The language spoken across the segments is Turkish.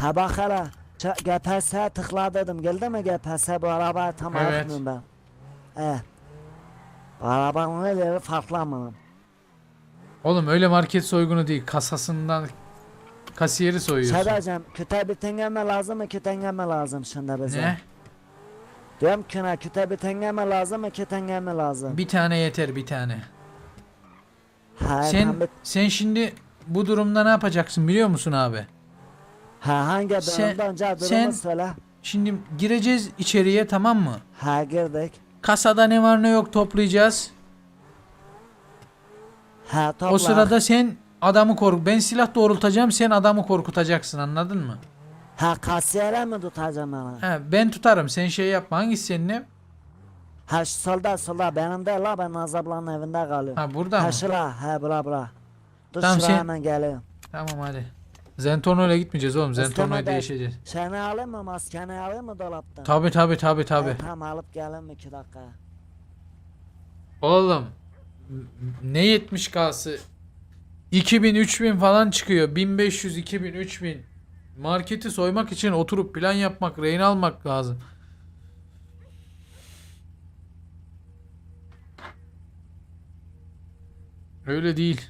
Ha bak hele. Ç- GPS'ye tıkla dedim. Geldi mi GPS bu arabaya tam Evet. ben. Evet. Bu arabanın farklı ama. Oğlum öyle market soygunu değil. Kasasından kasiyeri soyuyorsun. Diyeceğim. Küte bir tengeme lazım mı? İki tengeme lazım şimdi bize. Ne? Diyorum ki ne? Küte bir tengeme lazım mı? İki tengeme lazım. Bir tane yeter bir tane. Ha, Sen bir- sen şimdi bu durumda ne yapacaksın biliyor musun abi? Ha hangi Sen- önce durumu sen- söyle. Şimdi gireceğiz içeriye tamam mı? Ha girdik. Kasada ne var ne yok toplayacağız. Ha topla. O sırada sen adamı kork. Ben silah doğrultacağım sen adamı korkutacaksın anladın mı? Ha kasiyere mi tutacağım bana? He, ben tutarım sen şey yapma. Hangisi senin? Ha solda solda benim değil la ben Nazablan'ın evinde kalıyorum. Ha burada Ha mı? şura ha bura bura. Dur Tamam, sen- hemen geliyorum. Tamam hadi. Zentorno'yla gitmeyeceğiz oğlum. Zentorno'yu İstemeden- değişeceğiz. Seni alayım mı maskeni alayım mı dolaptan? Tabi tabi tabi tabi. Ha, tamam alıp gelin iki dakika. Oğlum ne 70k'sı 2000 3000 falan çıkıyor. 1500 2000 3000. Marketi soymak için oturup plan yapmak, rehin almak lazım. Öyle değil.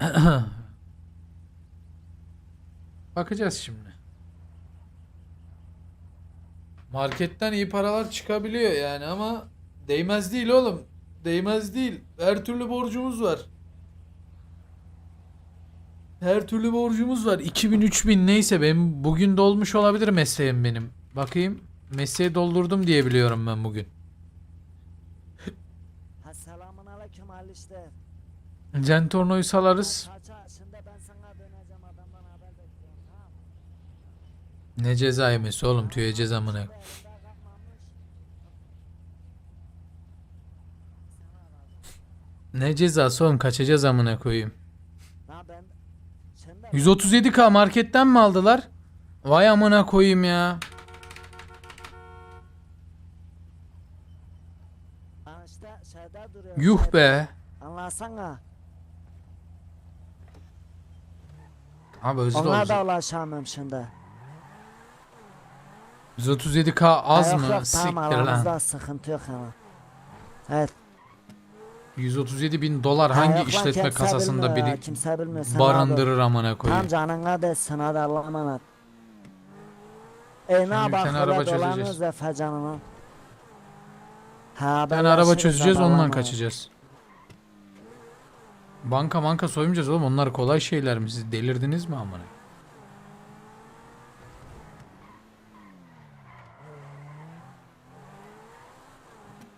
Bakacağız şimdi. Marketten iyi paralar çıkabiliyor yani ama değmez değil oğlum. Değmez değil. Her türlü borcumuz var. Her türlü borcumuz var. 2000 3000 neyse benim bugün dolmuş olabilir mesleğim benim. Bakayım. Mesleği doldurdum diye biliyorum ben bugün. Ha selamun aleyküm Ali işte. Zentorno'yu salarız. Kaça şimdi ben sana döneceğim adamdan haber bekliyorum tamam mı? Ne cezaymış oğlum. Evde kalkmamış. Ne cezası oğlum kaçacağız amına koyayım. Ha ben şimdi 137k marketten mi aldılar? Vay amına koyayım ya. Yuh be. Anlasana. Abi hızlı Ona da olacak. ulaşamıyorum şimdi. 137k Ha, az yok, mı? Yok, Siktir tamam lan. sıkıntı yok ama. Evet. 137 bin dolar Ha, hangi yok lan, işletme kimse kasasında bilmiyor biri kimse bilmiyor. Sen barındırır amına Tam koyayım. canına değsin hadi Allah'a emanet. E ne tane araba çözeceğiz. Ha, tane araba çözeceğiz ondan kaçacağız. Banka banka soymayacağız oğlum onlar kolay şeyler mi? Siz delirdiniz mi amına?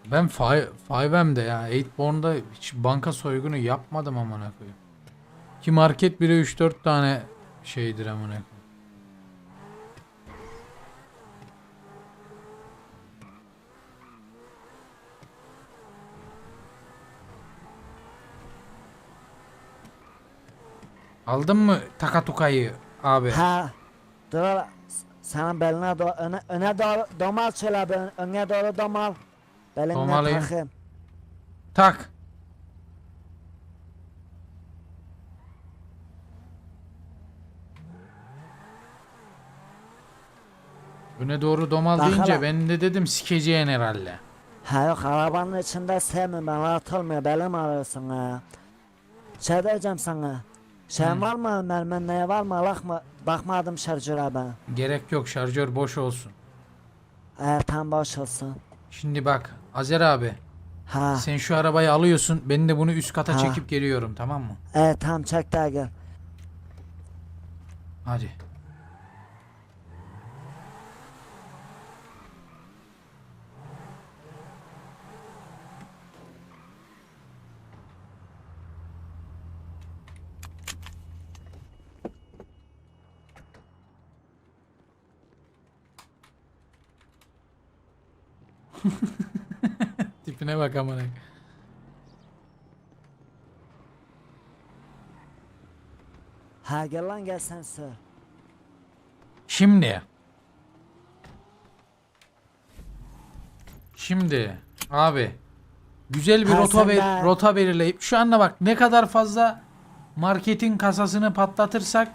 Ben 5M'de ya 8born'da hiç banka soygunu yapmadım amına koyayım. Ki market bile 3-4 tane şeydir amına koyayım. Aldın mı takatukayı abi? Ha. Dur hele, Senin beline doğru, öne, öne doğru domal şöyle bir ön- öne doğru domal. Beline Domalayayım. takayım. Tak. Öne doğru domal Bak deyince ben de dedim sikeceğin herhalde. Ha yok arabanın içinde sevmiyorum ben rahat olmuyor belim ağrıyorsun ha. Şey diyeceğim sana. Hı. var mı mermen neye var mı alak mı? Bakmadım şarjöre ben. Gerek yok şarjör boş olsun. Ee, tam boş olsun. Şimdi bak Azer abi Ha. sen şu arabayı alıyorsun ben de bunu üst kata Ha. çekip geliyorum tamam mı? Ee, tam çek de gel. Hadi. Tipine bak amına. Ha gel lan gel sen sür. Şimdi. Şimdi abi güzel bir Ha, rota sen ver- de- rota belirleyip şu anda bak ne kadar fazla marketin kasasını patlatırsak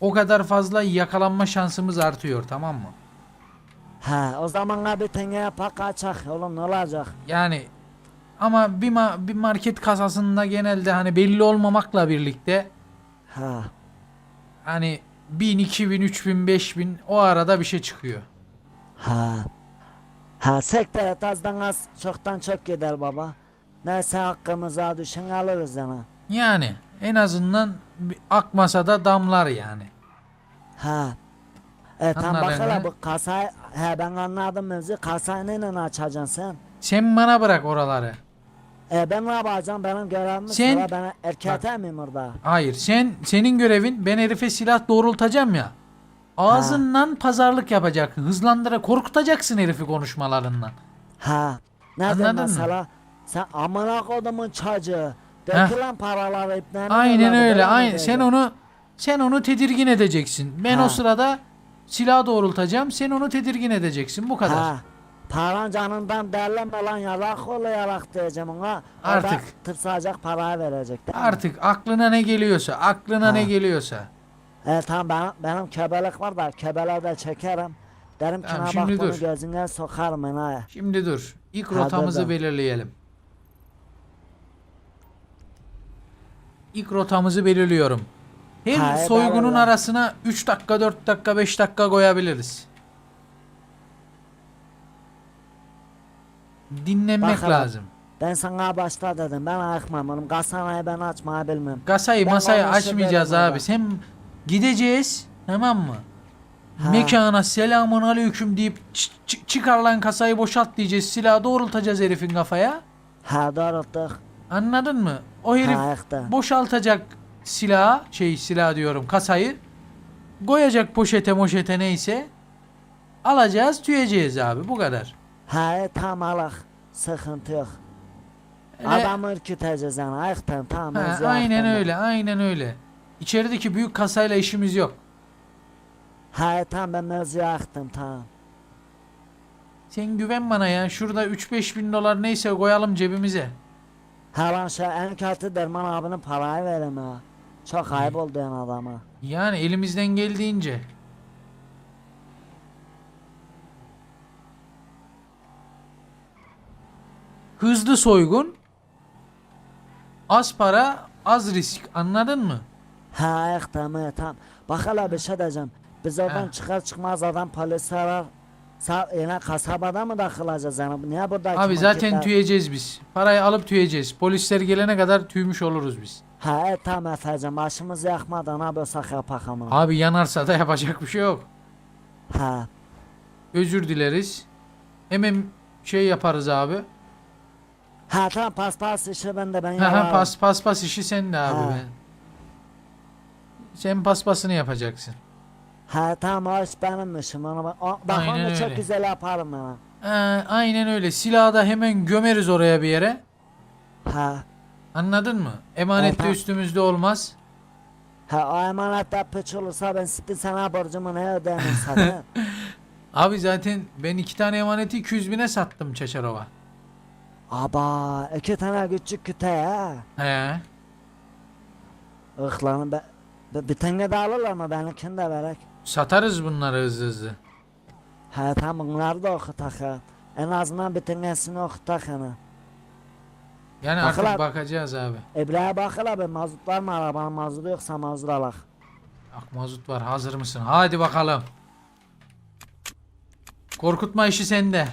o kadar fazla yakalanma şansımız artıyor tamam mı? Ha o zaman abi tenge pak kaçak oğlum ne olacak? Yani ama bir, ma- bir market kasasında genelde hani belli olmamakla birlikte Ha. hani 1000, 2000, 3000, 5000 o arada bir şey çıkıyor. Ha. Ha sektör et azdan az çoktan çok gider baba. Neyse hakkımıza düşen alırız yani. Yani en azından bir akmasa da damlar yani. Ha. E tam Anladın bak hele mı? bu kasayı he ben anladım mevzu kasayı neyle açacaksın sen? Sen bana bırak oraları. E ben ne yapacağım benim görevim Sen- sıra ben erkete miyim orada? Hayır sen senin görevin ben herife silah doğrultacağım ya. Ağzından pazarlık yapacaksın. Hızlandıra korkutacaksın herifi konuşmalarından. Ha. Ne Anladın diyeyim mı? mesela? Sen amına kodumun çocuğu. Dökülen paraları iplerini Aynen öyle. Aynen. Sen onu sen onu tedirgin edeceksin. Ben o Ha. sırada silah doğrultacağım. Sen onu tedirgin edeceksin. Bu kadar. Ha. Paran canından derleme lan yarak olu yarak diyeceğim ona. Artık. tırsacak parayı verecek. değil mi? Artık aklına ne geliyorsa, aklına Ha. ne geliyorsa. E tamam benim, benim köbelik var da köbeler de çekerim. Derim ki Tamam, "Ha şimdi bak bunu dur. gözüne sokarım ha. Şimdi dur. İlk Ha, dur, rotamızı dur. belirleyelim. İlk rotamızı belirliyorum. Her Ha, soygunun belirle. arasına 3 dakika, 4 dakika, 5 dakika koyabiliriz. Dinlenmek Bakalım. lazım. Ben sana başta dedim ben ayıkmam oğlum. Kasanayı ben açmayı bilmem. Kasayı Ben masayı açmayacağız abi. orada. Sen gideceğiz tamam mı? Ha. Mekana selamun aleyküm deyip "Ç- ç- çıkar lan kasayı boşalt diyeceğiz. Silahı doğrultacağız herifin kafaya. Ha doğrulttuk. Anladın mı? O herif Ha boşaltacak silahı, şey silah diyorum kasayı. Koyacak poşete moşete neyse. Alacağız tüyeceğiz abi bu kadar. Ha e, tamam alak. Sıkıntı yok. Öyle- Adamı ürküteceğiz yani tamam. Ha, mevzu aynen ayıktım ben. öyle aynen öyle. İçerideki büyük kasayla işimiz yok. Ha e, tamam ben mevzuyu ayıktım tamam. Sen güven bana ya. Şurada 3-5 bin dolar neyse koyalım cebimize. Ha lan şey en kötü Derman abinin parayı verim ha. Çok ayıp oldu yani adama. Yani elimizden geldiğince. Hızlı soygun. Az para, az risk. Anladın mı? Ha evet tamam. Bak hele bir şey diyeceğim. Biz oradan Ha. çıkar çıkmaz adam polis arar. Sa yine kasabada mı takılacağız yani? Niye burada? Abi zaten tüyeceğiz biz. Parayı alıp tüyeceğiz. Polisler gelene kadar tüymüş oluruz biz. Ha evet tamam efendim başımızı yakmadan ne yapıyorsak yapak ama. Abi yanarsa da yapacak bir şey yok. Ha. Özür dileriz. Hemen şey yaparız abi. Ha tamam paspas işi ben de ben Ha ha yaparım. pas paspas işi sende abi. Ha. be. Sen paspasını yapacaksın. Ha tamam o iş benim işim. Onu, ben- o, bak Aynen onu çok öyle. güzel yaparım ben. Ha, aynen öyle. Silahı da hemen gömeriz oraya bir yere. Ha. Anladın mı? Emanet de üstümüzde olmaz. Ha o emanette pıç olursa ben sitti sana borcumu ne ödeyeyim sana? Abi zaten ben iki tane emaneti 200 bine sattım Çeçarova. Aba iki tane küçük küte ha. He. Ihlanı be, be, bir tane de alırlar mı benimkini de verek. Satarız bunları hızlı hızlı. Ha tamam bunları da okutak ha. En azından bir tanesini okutak yani. Yani artık bakacağız abi. İbrahim'e bak hele bir mazot var mı arabanın mazotu yoksa mazot alak. Bak mazut var hazır mısın? Hadi bakalım. Korkutma işi sende.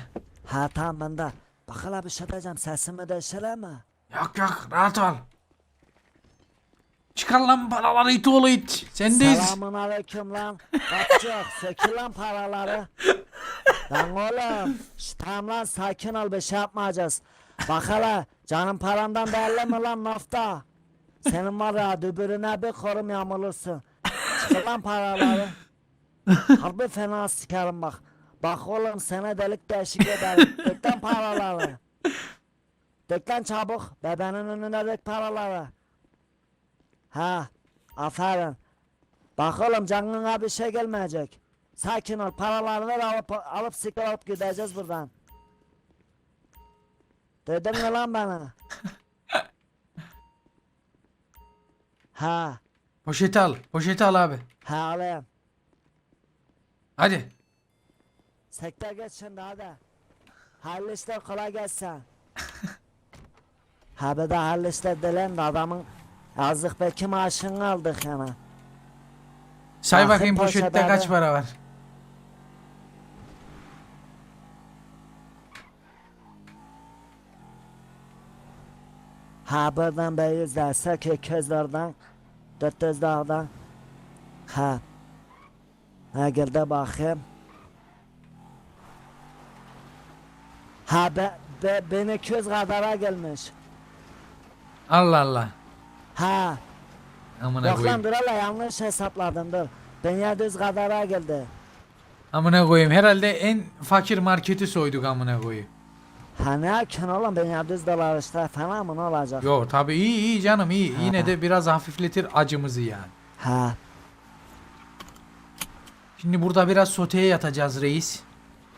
Ha tamam ben de. Bak hele bir şey sesimi değiştirir mi? Yok yok rahat ol. Çıkar lan paraları it oğlu it. Sendeyiz. Selamun aleyküm lan. Kaçacak sökül lan paraları. Lan oğlum. Şş, tamam lan sakin ol bir şey yapmayacağız. Bak hele canım paramdan değerli mi lan nafta? Senin var ya dübürüne bir korum yağmurlusun. Çıkar lan paraları. Harbi fena sikerim bak. Bak oğlum sana delik deşik ederim. Dök lan paraları. Dök lan çabuk. Bebenin önüne dök paraları. Ha, aferin. Bak oğlum canına bir şey gelmeyecek. Sakin ol. Paralarını alıp, alıp sikir alıp gideceğiz buradan. Duydun mu lan bana? ha. Poşeti al. Poşeti al abi. Ha alayım. Hadi. Sektör geç şimdi hadi. Hayırlı işler kolay gelsin. ha bir de hayırlı işler dilerim de adamın azıcık belki maaşını aldık yani. Say bakayım poşette kaç para var. Ha buradan 500 derse 200'lerden 400 dağdan. Ha. Ha de bakayım. Ha be, be, 1200 kadara gelmiş. Allah Allah. Ha. Amına Yok lan koyayım. dur hala yanlış hesapladım dur. 1700 kadara geldi. Amına koyayım. Herhalde en fakir marketi soyduk amına koyayım. Ha ne yapıyorsun oğlum 1700 dolar işte fena mı ne olacak? Yo tabi iyi iyi canım iyi. Ha. Yine de biraz hafifletir acımızı yani. Ha. Şimdi burada biraz soteye yatacağız reis.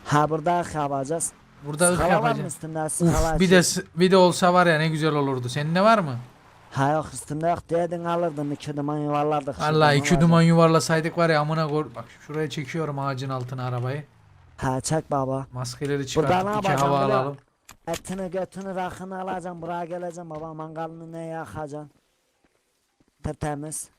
Ha burada yapacağız. Burada ıh yapacağız. Uf, bir de bir de olsa var ya ne güzel olurdu. Senin de var mı? Ha yok üstünde yok diyedin alırdım iki duman yuvarlardık. Allah iki ne duman yuvarlasaydık var ya amına koy. Bak şuraya çekiyorum ağacın altına arabayı. Ha çek baba. Maskeleri çıkartıp ne iki hava alalım. Etini götünü rakını alacağım buraya geleceğim baba mangalını ne yakacaksın? Tertemiz.